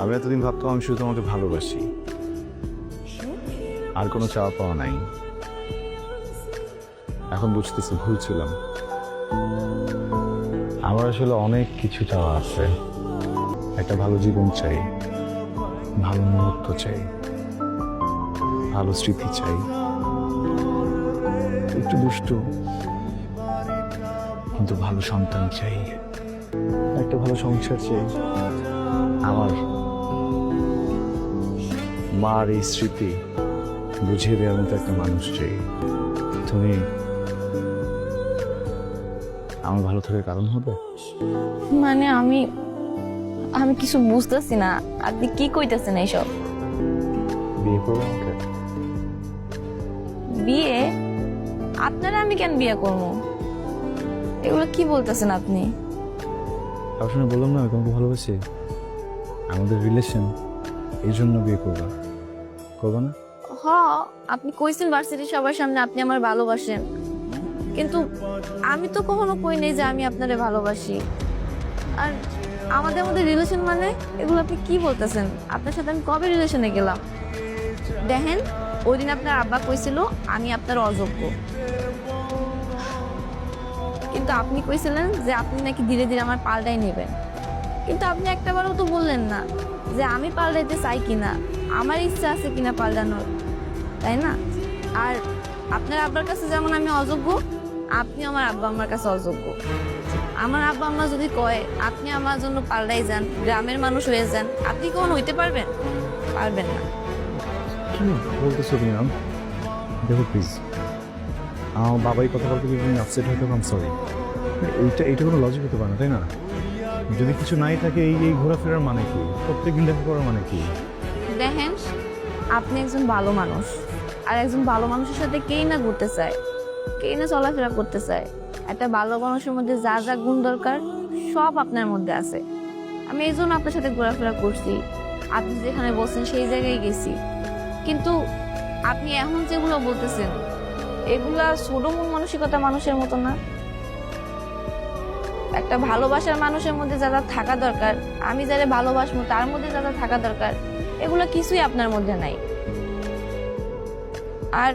আমি এতদিন ভাবতাম আমি শুধু তোমাকে ভালোবাসি। আর কোনো চাওয়া পাওয়া নাই। এখন বুঝতেছি ভুল ছিলাম আমার আসলে অনেক কিছু চাওয়া আছে। একটা ভালো জীবন চাই। ভালো মুহূর্ত চাই। ভালো স্মৃতি চাই। একটু দুষ্টু, কিন্তু ভালো সন্তান চাই। একটা ভালো সংসার চাই। আমার মার এই স্মৃতি বুঝিয়ে দেওয়ার মতো একটা মানুষ চাই। তুমি আমার ভালো থাকার কারণ হবে? মানে আমি আমি কিছু বুঝতেছি না। আপনি কি কইতেছেন এইসব? বিয়ে করব আমাকে? বিয়ে? আপনারা আমি কেন বিয়ে করব? এগুলো কি বলতেছেন আপনি? শুনে বললাম না আমি তোমাকে ভালোবাসি। আমাদের রিলেশন এই জন্য বিয়ে করবা করবা না? হ, আপনি কইছেন ভার্সিটির সবার সামনে আপনি আমার ভালোবাসেন। কিন্তু আমি তো কখনো কই নাই যে আমি আপনারে ভালোবাসি। আর আমাদের মধ্যে রিলেশন মানে এগুলো আপনি কি বলতেছেন? আপনার সাথে আমি কবে রিলেশনে গেলাম? দেখেন, ওই দিন আপনার আব্বা কইছিল, আমি আপনার অযোগ্য। কিন্তু আপনি কইছিলেন যে আপনি নাকি ধীরে ধীরে আমার পাল্টাই নেবেন। কিন্তু আপনি একটাবারও তো বললেন না যে আমি পাল্টাইতে চাই কিনা। আমার ইচ্ছা আছে কিনা পাল্টানোর, তাই না? আর আপনার আব্বার কাছে যেমন আমি অযোগ্য আপনি আমার আব্বা আমার কাছে অযোগ্য। আমার আব্বা আম্মা যদি কয়, আপনি আমার জন্য পাল্টাই যান, গ্রামের মানুষ হয়ে যান, আপনি কখন হইতে পারবেন? পারবেন না। দেখো প্লিজ আমার বাবাই কথা বলতে আপসেট হয়তো আম সরি এইটা এইটা কোনো লজিক হতে পারে না, তাই না? যদি কিছু নাই থাকে, এই এই ঘোরাফেরার মানে কি? প্রত্যেকদিন দেখা করার মানে কি? দেখেন, আপনি একজন ভালো মানুষ, আর একজন ভালো মানুষের সাথে কেই না ঘুরতে চায়, কেই না চলাফেরা করতে চায়, একটা ভালো মানুষের মধ্যে যা যা গুণ দরকার সব আপনার মধ্যে আছে। আমি এই জন্য আপনার সাথে ঘোরাফেরা করছি, আপনি যেখানে বলছেন সেই জায়গায় গেছি। কিন্তু আপনি এখন যেগুলো বলতেছেন, এগুলা ছোট মন মানসিকতা মানুষের মতো না। একটা ভালোবাসার মানুষের মধ্যে যারা থাকা দরকার, আমি যারা ভালোবাসবো তার মধ্যে যারা থাকা দরকার, এগুলো কিছুই আপনার মধ্যে নাই। আর